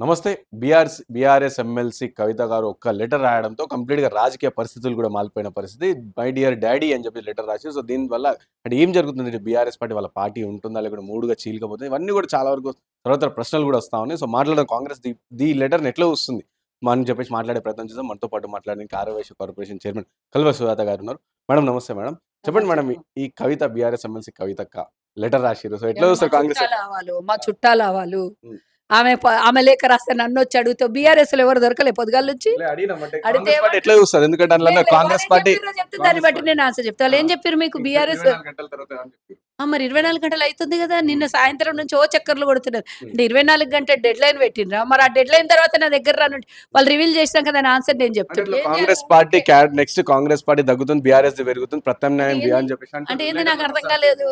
నమస్తే. BR BRS MLC కవిత గారు ఒక్క లెటర్ రాయడంతో కంప్లీట్గా రాజకీయ పరిస్థితులు కూడా మారిపోయిన పరిస్థితి. మై డియర్ డాడీ అని చెప్పి లెటర్ రాసి సో దీనివల్ల అంటే ఏం జరుగుతుంది బీఆర్ఎస్ పార్టీ వాళ్ళ పార్టీ ఉంటుందా? లేకపోతే మూడుగా చీలికపోతుంది? ఇవన్నీ కూడా చాలా వరకు తర్వాత ప్రశ్నలు కూడా వస్తా ఉన్నాయి. సో మాట్లాడడం కాంగ్రెస్ ది ది లెటర్ని ఎట్లా వస్తుంది. అని చెప్పేసి మాట్లాడే ప్రయత్నం చేద్దాం. మనతో పాటు మాట్లాడడానికి ఆరవేశ కార్పొరేషన్ చైర్మన్ కల్వ సుజాత గారు ఉన్నారు. మేడం నమస్తే మేడం. చెప్పండి మేడం ఈ- కవిత బీఆర్ఎస్ ఎమ్మెల్సీ కవితక్క లెటర్ రాసిరు సో ఎట్లా మా చూస్తారు కాంగ్రెస్? మా చుట్టాలు. ఆమె ఆమె లేఖ రాస్తే నన్ను వచ్చి అడుగుతూ బీఆర్ఎస్లో ఎవరు దొరకలే పొద్దుగాల అడిగినామంటే అడిగితే కాంగ్రెస్ పార్టీ ఎట్లా చూస్తారు? ఎందుకంటే కాంగ్రెస్ చెప్తే దాన్ని బట్టి నేను ఆన్సర్ చెప్తా. ఏం చెప్పారు మీకు బీఆర్ఎస్ గంటల అని. మరి ఇరవై నాలుగు గంటలు అవుతుంది కదా నిన్న సాయంత్రం నుంచి ఓ చక్కర్లు కొడుతున్నారు. అంటే ఇరవై నాలుగు గంటల డెడ్ లైన్ పెట్టిండ్రా మరి ఆ డెడ్ లైన్ తర్వాత నా దగ్గర రాను వాళ్ళు రివీల్ చేసినాక దాని ఆన్సర్ నేను అంటే చెప్తాను ఇట్లా ఏం కాంగ్రెస్? పార్టీ క్యాడ్ నెక్స్ట్ కాంగ్రెస్ పార్టీ తగ్గుతుంది బీఆర్ఎస్ పెరుగుతుంది ప్రత్యామ్నాయం అంటే బి అని ఏంది? చెప్పేసి అంటారు. అంటే ఏంది నాకు అర్థం ఒకసారి కాలేదు.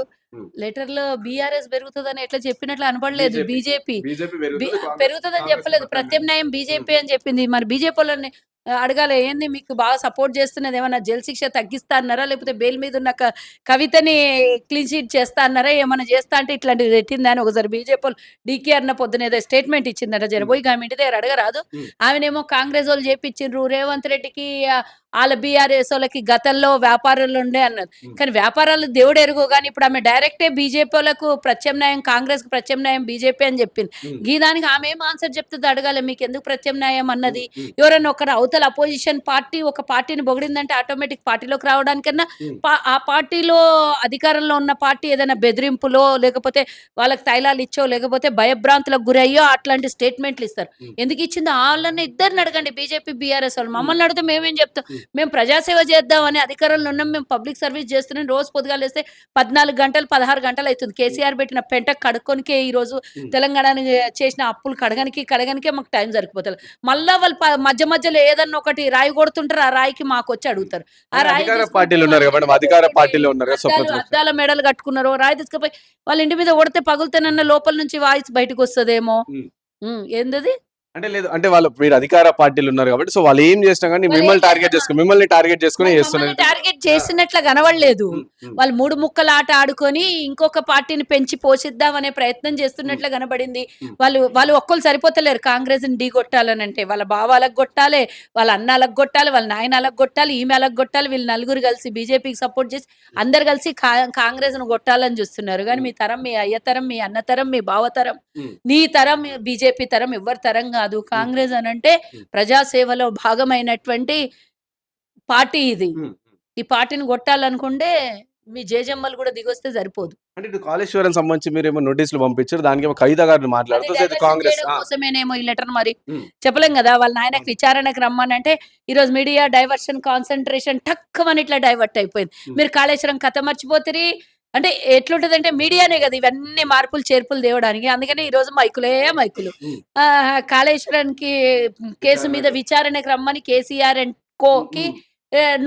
లెటర్లో బీఆర్ఎస్ పెరుగుతుందని ఎట్లా చెప్పినట్లు అనపడలేదు. బీజేపీ బీజేపీ బి- పెరుగుతుంది కాంగ్రెస్- పెరుగుతుందని కాంగ్రెస్ చెప్పలేదు ప్రత్యామ్నాయం బీజేపీ అని చెప్పింది మరి బీజేపీ వాళ్ళని అడగాలి ఏంది మీకు బాగా సపోర్ట్ చేస్తున్నది ఏమన్నా జైలు శిక్ష తగ్గిస్తా అన్నారా లేకపోతే బెయిల్ మీద ఉన్న క- కవితని క్లీన్ షీట్ చేస్తా అన్నారా ఏమన్నా చేస్తా అంటే ఇట్లాంటివి పెట్టిందా? అని ఒకసారి బీజేపీ డీకే అన్న పొద్దున ఏదో స్టేట్మెంట్ ఇచ్చిందట జరబోయి ఆమె ఇంటి దగ్గర అడగరాదు. ఆమెనేమో కాంగ్రెస్ వాళ్ళు చేపించిండ్రు. రేవంత్ రెడ్డికి ఆ, వాళ్ళ బీఆర్ఎస్ వాళ్ళకి గతంలో వ్యాపారాలు ఉండే అన్నారు. కానీ వ్యాపారాలు దేవుడు ఎరుగు కానీ ఇప్పుడు ఆమె డైరెక్టే బీజేపీ వాళ్ళకు ప్రత్యామ్నాయం కాంగ్రెస్కు ప్రత్యామ్నాయం బీజేపీ అని చెప్పింది. ఉమ్. ఈ దానికి ఆమె ఏం ఆన్సర్ చెప్తుంది అడగాలి. మీకు ఎందుకు ప్రత్యామ్నాయం అన్నది. ఎవరైనా ఒకరు అవతల అపోజిషన్ పార్టీ ఒక పార్టీని పొగిడిందంటే ఆటోమేటిక్ పార్టీలోకి రావడానికన్నా ఆ పార్టీలో అధికారంలో ఉన్న పార్టీ ఏదైనా బెదిరింపులో లేకపోతే వాళ్ళకి తైలాలు ఇచ్చో లేకపోతే భయభ్రాంతులకు గురయ్యో అట్లాంటి స్టేట్మెంట్లు ఇస్తారు. ఎందుకు ఇచ్చింది? వాళ్ళని ఇద్దరిని అడగండి. బీజేపీ బీఆర్ఎస్ వాళ్ళు. మమ్మల్ని అడిగితే మేమేం చెప్తాం. మేము ప్రజాసేవ చేద్దామని అధికారంలో ఉన్నాం మేము పబ్లిక్ సర్వీస్ చేస్తున్నాం. రోజు పొద్దుగాలు వేస్తే పద్నాలుగు గంటలు పదహారు గంటలు అవుతుంది. కేసీఆర్ పెట్టిన పెంట కడుక్కొనికే ఈ రోజు. తెలంగాణ చేసిన అప్పులు కడగనికి కడగనికే మాకు టైం సరిపోతుంది మళ్ళా వాళ్ళు మధ్య మధ్యలో ఏదన్నా ఒకటి రాయి కొడుతుంటారు ఆ రాయికి మాకు వచ్చి అడుగుతారు. ఆ రాయి అధికార పార్టీలు ఉన్నారు పార్టీలో ఉన్నారు అద్దాలు- మెడలు కట్టుకున్నారు. రాయి తీసుకుపోయి వాళ్ళ ఇంటి మీద కొడితే పగులుతానన్న లోపల నుంచి వాయిస్ బయటకు వస్తుందేమో. ఏందది? అంటే లేదు అంటే వాళ్ళు మీరు అధికార పార్టీలు ఉన్నారు కాబట్టి సో వాళ్ళు ఏం చేసినా కానీ మిమ్మల్ని టార్గెట్ చేసుకుని మిమ్మల్ని టార్గెట్ చేసుకుని చేస్తున్నారు. టార్గెట్ చేసినట్లు కనబడలేదు. వాళ్ళు మూడు ముక్కల ఆట ఆడుకొని ఇంకొక పార్టీని పెంచి పోషిద్దాం అనే ప్రయత్నం చేస్తున్నట్లు కనబడింది. వాళ్ళు వాళ్ళు ఒక్కరు సరిపోతలేరు. కాంగ్రెస్ని ఢీ కొట్టాలని అంటే వాళ్ళ బావాలకు కొట్టాలి వాళ్ళ అన్నాలకు కొట్టాలి వాళ్ళ నాయనాలకు కొట్టాలి ఈమె అలకు కొట్టాలి వీళ్ళు నలుగురు కలిసి బీజేపీకి సపోర్ట్ చేసి అందరు కలిసి కాంగ్రెస్ను కొట్టాలని చూస్తున్నారు. కానీ మీ తరం మీ అయ్య తరం మీ అన్న తరం మీ బావ తరం. నీ తరం బీజేపీ తరం ఎవరి తరం కాదు. కాంగ్రెస్ అని అంటే. ప్రజాసేవలో భాగమైనటువంటి పార్టీ ఇది. ఈ పార్టీని కొట్టాలనుకుంటే మీ జేజమ్మలు కూడా దిగొస్తే సరిపోదు అంటే ఇటు కాళేశ్వరం సంబంధించి మీరు ఏమో నోటీసులు పంపించారు దానికి ఏమో గారిని మాట్లాడుతూ కాంగ్రెస్ కోసమేనేమో ఈ లెటర్ మరి. చెప్పలేం కదా వాళ్ళ నాయనకి విచారణకు రమ్మనంటే ఈ రోజు మీడియా డైవర్షన్ కాన్సన్ట్రేషన్ టక్కమని ఇట్లా డైవర్ట్ అయిపోయింది. మీరు కాళేశ్వరం కథ మర్చిపోతారు అంటే ఎట్లుంటది అంటే మీడియానే కదా ఇవన్నీ మార్పులు చేర్పులు తేవడానికి. అందుకని ఈ రోజు మైకులే మైకులు. కాళేశ్వరానికి కేసు మీద విచారణకు రమ్మని కేసీఆర్ అండ్ కోకి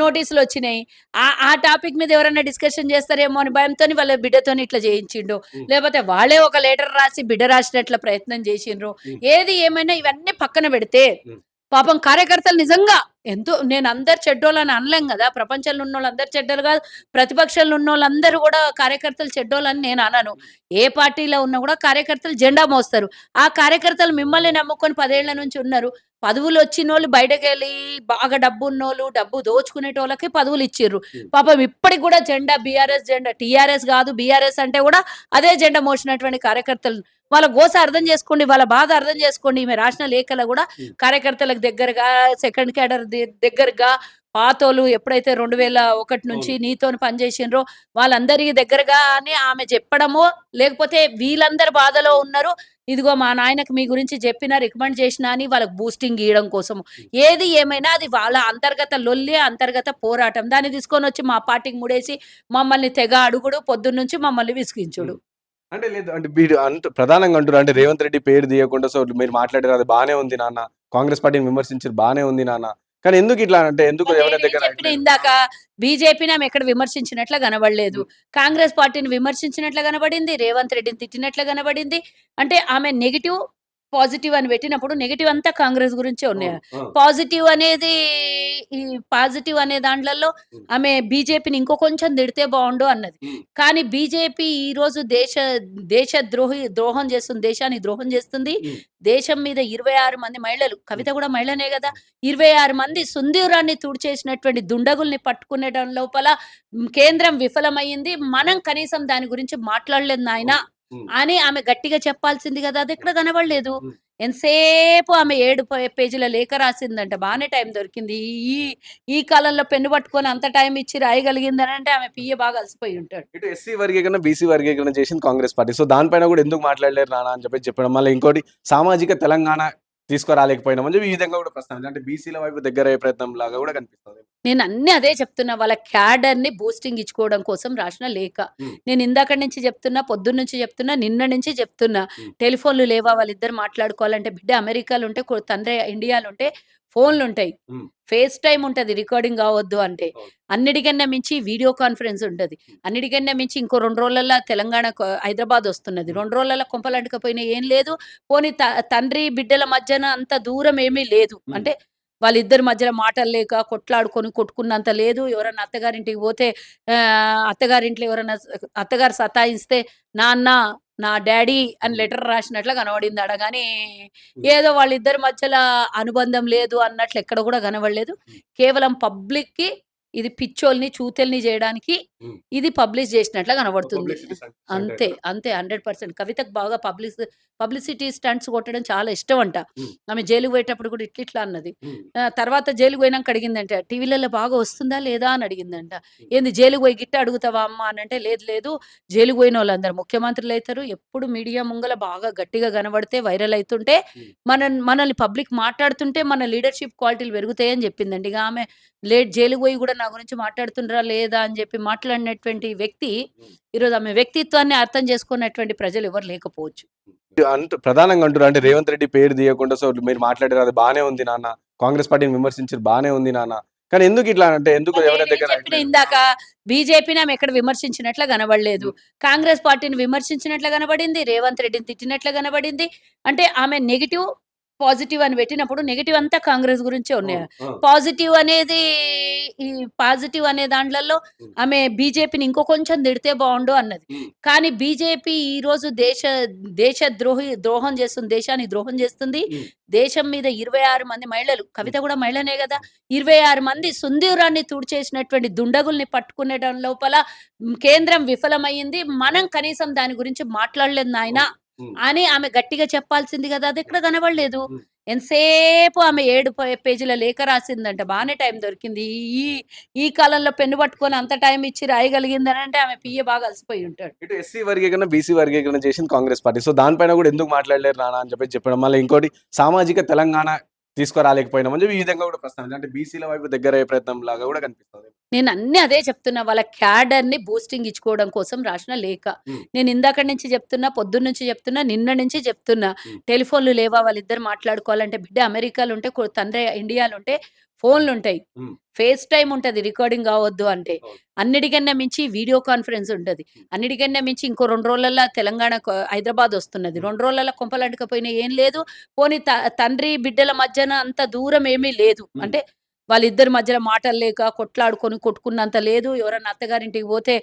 నోటీసులు వచ్చినాయి. ఆ ఆ టాపిక్ మీద ఎవరైనా డిస్కషన్ చేస్తారేమో అని భయంతో వాళ్ళ బిడ్డతోని ఇట్లా చేయించిండు. లేకపోతే వాళ్ళే ఒక లెటర్ రాసి బిడ్డ రాసినట్ల ప్రయత్నం చేసిండ్రు. ఏది ఏమైనా ఇవన్నీ పక్కన పెడితే. పాపం కార్యకర్తలు నిజంగా ఎంతో నేను అందరు చెడ్డోళ్ళని అనలేం కదా. ప్రపంచంలో ఉన్న వాళ్ళు అందరు చెడ్డలు కాదు. ప్రతిపక్షంలో ఉన్న వాళ్ళందరూ కూడా కార్యకర్తలు చెడ్డోళ్ళని నేను అనను. ఏ పార్టీలో ఉన్నా కూడా కార్యకర్తలు జెండా మోస్తారు. ఆ కార్యకర్తలు మిమ్మల్ని నమ్ముకొని పదేళ్ళ నుంచి ఉన్నారు. పదవులు వచ్చిన వాళ్ళు బయటకు వెళ్ళి బాగా డబ్బు ఉన్నోళ్ళు డబ్బు దోచుకునేటోళ్ళకి పదవులు ఇచ్చిర్రు. పాపం ఇప్పటికి కూడా జెండా బీఆర్ఎస్ జెండా టీఆర్ఎస్ కాదు బీఆర్ఎస్ అంటే కూడా అదే జెండా మోసినటువంటి కార్యకర్తలు వాళ్ళ గోస అర్థం చేసుకోండి వాళ్ళ బాధ అర్థం చేసుకోండి ఈమె రాసిన లేఖలో కూడా. కార్యకర్తలకు దగ్గరగా సెకండ్ క్యాడర్ దగ్గరగా పాతోలు ఎప్పుడైతే రెండు వేల ఒకటి నుంచి నీతోని పనిచేసిండ్రో వాళ్ళందరికీ దగ్గరగా అని ఆమె చెప్పడమో లేకపోతే వీళ్ళందరు బాధలో ఉన్నారు. ఇదిగో మా నాయనకు మీ గురించి చెప్పిన రికమెండ్ చేసిన అని వాళ్ళకి బూస్టింగ్ ఇవ్వడం కోసం ఏది ఏమైనా అది వాళ్ళ అంతర్గత లొల్లి అంతర్గత పోరాటం. దాన్ని తీసుకొని వచ్చి మా పార్టీకి ముడేసి మమ్మల్ని తెగ అడుగుడు పొద్దున్న నుంచి మమ్మల్ని విసిగించుడు. అంటే లేదు అంటే వీడు అంట ప్రధానంగా అంటారు అంటే రేవంత్ రెడ్డి పేరు తీయకుండా సో మీరు మాట్లాడారు అది బానే ఉంది నాన్న. కాంగ్రెస్ పార్టీని విమర్శించారు బానే ఉంది నాన్న. కానీ ఎందుకు ఇట్లా అంటే ఎందుకు ఎవరి దగ్గర ఇందాక బీజేపీని ఆమె ఎక్కడ విమర్శించినట్లు కనబడలేదు. కాంగ్రెస్ పార్టీని విమర్శించినట్లు కనబడింది రేవంత్ రెడ్డిని తిట్టినట్లు కనబడింది. అంటే ఆమె నెగిటివ్ పాజిటివ్ అని పెట్టినప్పుడు నెగిటివ్ అంతా కాంగ్రెస్ గురించే ఉన్నాయి పాజిటివ్ అనేది ఈ పాజిటివ్ అనే దాంట్లలో. ఆమె బీజేపీని ఇంకో కొంచెం తిడితే బాగుండు అన్నది. కానీ బీజేపీ ఈ రోజు దేశ దేశ ద్రోహి ద్రోహం చేస్తుంది దేశాన్ని ద్రోహం చేస్తుంది. దేశం మీద ఇరవై ఆరు మంది మహిళలు కవిత కూడా మహిళనే కదా ఇరవై ఆరు మంది సుందీరాన్ని తుడిచేసినటువంటి దుండగుల్ని పట్టుకునేటం లోపల కేంద్రం విఫలమైంది మనం కనీసం దాని గురించి మాట్లాడలేదు నాయన. అని ఆమె గట్టిగా చెప్పాల్సింది కదా! అది ఎక్కడ కనబడలేదు. ఎంతసేపు ఆమె ఏడు పేజీల లేఖ రాసిందంట బాగానే టైం దొరికింది. ఈ ఈ కాలంలో పెన్ను పట్టుకొని అంత టైం ఇచ్చి రాయగలిగిందని అంటే ఆమె పియ్య బాగా అలసిపోయి ఉంటాడు. ఇటు ఎస్సీ వర్గీకరణ బీసీ వర్గీకరణ చేసింది కాంగ్రెస్ పార్టీ. సో దానిపైన కూడా ఎందుకు మాట్లాడలేరు నానా అని చెప్పి చెప్పడం. మళ్ళీ ఇంకోటి సామాజిక తెలంగాణ తీసుకురాలేకపోయినామని చెప్పి ఈ విధంగా కూడా ప్రస్తావించారు అంటే బీసీల వైపు దగ్గర అయ్యే ప్రయత్నం లాగా కూడా కనిపిస్తుంది నేను అన్ని అదే చెప్తున్నా వాళ్ళ క్యాడర్ని బూస్టింగ్ ఇచ్చుకోవడం కోసం రాసిన లేఖ Hmm. నేను ఇందాక నుంచి చెప్తున్నా పొద్దున్న నుంచి చెప్తున్నా నిన్న నుంచి చెప్తున్నా. టెలిఫోన్లు లేవా వాళ్ళిద్దరు మాట్లాడుకోవాలంటే బిడ్డ అమెరికాలో ఉంటే తండ్రి ఇండియాలో ఉంటే ఫోన్లు ఉంటాయి. ఫేస్ టైం ఉంటది రికార్డింగ్ కావద్దు అంటే. అన్నిటికన్నా మించి వీడియో కాన్ఫరెన్స్ ఉంటది. అన్నిటికన్నా మించి ఇంకో రెండు రోజులలో తెలంగాణ హైదరాబాద్ వస్తున్నది. రెండు రోజులలో కొంపలంటకపోయినా ఏం లేదు. పోనీ తండ్రి బిడ్డల మధ్యన అంత దూరం ఏమీ లేదు. అంటే వాళ్ళిద్దరి మధ్యలో మాటలు లేక కొట్లాడుకొని కొట్టుకున్నంత లేదు. ఎవరన్నా అత్తగారింటికి పోతే అత్తగారింట్లో ఎవరన్నా అత్తగారు సతాయిస్తే నాన్న నా డాడీ అని లెటర్ రాసినట్లు కనబడింది ఆడ కానీ ఏదో వాళ్ళిద్దరి మధ్యలో అనుబంధం లేదు అన్నట్లు ఎక్కడ కూడా కనబడలేదు. కేవలం పబ్లిక్కి ఇది పిచ్చోల్ని చూతెల్ని చేయడానికి. ఇది పబ్లిష్ చేసినట్లు కనబడుతుంది. అంతే. అంతే హండ్రెడ్ పర్సెంట్. కవితకు బాగా పబ్లిక్ పబ్లిసిటీ స్టంట్స్ కొట్టడం చాలా ఇష్టం అంట. ఆమె జైలుకు పోయేటప్పుడు కూడా ఇట్లా ఇట్లా అన్నది. తర్వాత జైలుకు పోయినాక అడిగిందంట టీవీలలో బాగా వస్తుందా లేదా అని అడిగిందంట. ఏంది జైలుకు పోయి గిట్ట అడుగుతావా అమ్మ అని అంటే లేదు లేదు జైలుకు పోయిన వాళ్ళందరూ ముఖ్యమంత్రులు అవుతారు ఎప్పుడు మీడియా ముంగల బాగా గట్టిగా కనబడితే వైరల్ అవుతుంటే. మన మనల్ని పబ్లిక్ మాట్లాడుతుంటే మన లీడర్షిప్ క్వాలిటీలు పెరుగుతాయని చెప్పిందండి ఇక ఆమె లేట్ జైలుకు పోయి కూడా నా గురించి మాట్లాడుతుండ్రా లేదా అని చెప్పి మాట్లాడినటువంటి వ్యక్తి. ఈరోజు ఆమె వ్యక్తిత్వాన్ని అర్థం చేసుకున్నటువంటి ప్రజలు ఎవరు లేకపోవచ్చు. అంటూ ప్రధానంగా అంటారు అంటే రేవంత్ రెడ్డి పేరు తీయకుండా సో మీరు మాట్లాడారు అది బానే ఉంది నాన్న. కాంగ్రెస్ పార్టీని విమర్శించారు బానే ఉంది నాన్న. కానీ ఎందుకు ఇట్లా అంటే ఎందుకు చెప్పిన ఇందాక బీజేపీని ఆమె ఎక్కడ విమర్శించినట్లు కనబడలేదు. కాంగ్రెస్ పార్టీని విమర్శించినట్లు కనబడింది రేవంత్ రెడ్డిని తిట్టినట్లు కనబడింది. అంటే ఆమె నెగిటివ్ పాజిటివ్ అని పెట్టినప్పుడు నెగిటివ్ అంతా కాంగ్రెస్ గురించే ఉన్నాయి పాజిటివ్ అనేది ఈ పాజిటివ్ అనే దాంట్లలో. ఆమె బీజేపీని ఇంకో కొంచెం తిడితే బాగుండు అన్నది. కానీ బీజేపీ ఈ రోజు దేశ దేశ ద్రోహి ద్రోహం చేస్తుంది దేశాన్ని ద్రోహం చేస్తుంది. దేశం మీద ఇరవై ఆరు మంది మహిళలు కవిత కూడా మహిళనే కదా ఇరవై ఆరు మంది సుందీరాన్ని తుడిచేసినటువంటి దుండగుల్ని పట్టుకునేటం లోపల కేంద్రం విఫలమైంది మనం కనీసం దాని గురించి మాట్లాడలేదు నాయన. అని ఆమె గట్టిగా చెప్పాల్సింది కదా అది ఎక్కడ కనబడలేదు. ఎంతసేపు ఆమె ఏడు పేజీల లేఖ రాసిందంట బాగానే టైం దొరికింది. ఈ ఈ కాలంలో పెన్ను పట్టుకొని అంత టైం ఇచ్చి రాయగలిగిందని అంటే ఆమె పియ్య బాగా అలసిపోయి ఉంటాడు. ఇటు ఎస్సీ వర్గీకరణ బీసీ వర్గీకరణ చేసింది కాంగ్రెస్ పార్టీ. సో దానిపైన కూడా ఎందుకు మాట్లాడలేరు నానా అని చెప్పి చెప్పడం. మళ్ళీ ఇంకోటి సామాజిక తెలంగాణ తీసుకురాలేకపోయినామని చెప్పి ఈ విధంగా కూడా ప్రస్తావించారు. అంటే బీసీల వైపు దగ్గర అయ్యే ప్రయత్నం లాగా కూడా కనిపిస్తుంది. నేను అన్ని అదే చెప్తున్నా వాళ్ళ క్యాడర్ని బూస్టింగ్ ఇచ్చుకోవడం కోసం రాసిన లేఖ. నేను ఇందాక నుంచి చెప్తున్నా పొద్దున్న నుంచి చెప్తున్నా నిన్న నుంచి చెప్తున్నా. టెలిఫోన్లు లేవా వాళ్ళిద్దరు మాట్లాడుకోవాలంటే బిడ్డ అమెరికాలో ఉంటే తండ్రి ఇండియాలో ఉంటే ఫోన్లు ఉంటాయి. ఫేస్ టైం ఉంటది రికార్డింగ్ కావద్దు అంటే. అన్నిటికన్నా మించి వీడియో కాన్ఫరెన్స్ ఉంటది అన్నిటికన్నా మించి ఇంకో రెండు రోజులలో తెలంగాణ హైదరాబాద్ వస్తున్నది. రెండు రోజులలో కొంపలంటకపోయినా ఏం లేదు పోనీ తండ్రి బిడ్డల మధ్యన అంత దూరం ఏమీ లేదు. అంటే వాళ్ళిద్దరి మధ్యలో మాటలు లేక కొట్లాడుకొని కొట్టుకున్నంత లేదు ఎవరన్నా అత్తగారింటికి పోతే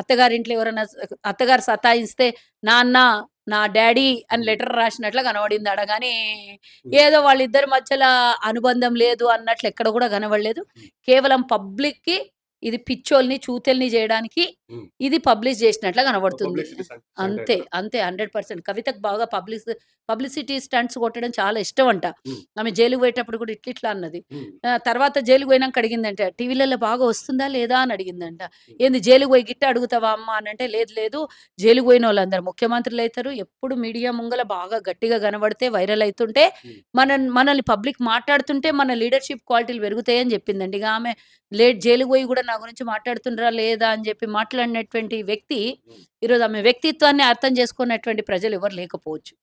అత్తగారింట్లో ఎవరన్నా అత్తగారు సతాయిస్తే నాన్న నా డాడీ అని. లెటర్ రాసినట్లు కనబడింది ఆడ కానీ ఏదో వాళ్ళిద్దరి మధ్యలో అనుబంధం లేదు అన్నట్లు ఎక్కడ కూడా కనబడలేదు. కేవలం పబ్లిక్కి ఇది పిచ్చోల్ని చూతెల్ని చేయడానికి. ఇది పబ్లిష్ చేసినట్లు కనబడుతుంది. అంతే. అంతే హండ్రెడ్ పర్సెంట్. కవితకు బాగా పబ్లిక్ పబ్లిసిటీ స్టంట్స్ కొట్టడం చాలా ఇష్టం అంట. ఆమె జైలుకు పోయేటప్పుడు కూడా ఇట్లా ఇట్లా అన్నది. తర్వాత జైలుకు పోయినాక అడిగిందంట టీవీలలో బాగా వస్తుందా లేదా అని అడిగిందంట. ఏంది జైలుకు పోయి గిట్ట అడుగుతావా అమ్మ అని అంటే లేదు లేదు జైలుకు పోయిన వాళ్ళందరూ ముఖ్యమంత్రులు అవుతారు. ఎప్పుడు మీడియా ముంగల బాగా గట్టిగా కనబడితే వైరల్ అవుతుంటే. మన మనల్ని పబ్లిక్ మాట్లాడుతుంటే మన లీడర్షిప్ క్వాలిటీలు పెరుగుతాయని చెప్పిందండి ఇక ఆమె లేట్ జైలుకు పోయి కూడా నా గురించి మాట్లాడుతుండ్రా లేదా అని చెప్పి అనేటువంటి వ్యక్తి ఈరోజు ఆమె వ్యక్తిత్వాన్ని అర్థం చేసుకున్నటువంటి ప్రజలు ఎవరు లేకపోవచ్చు.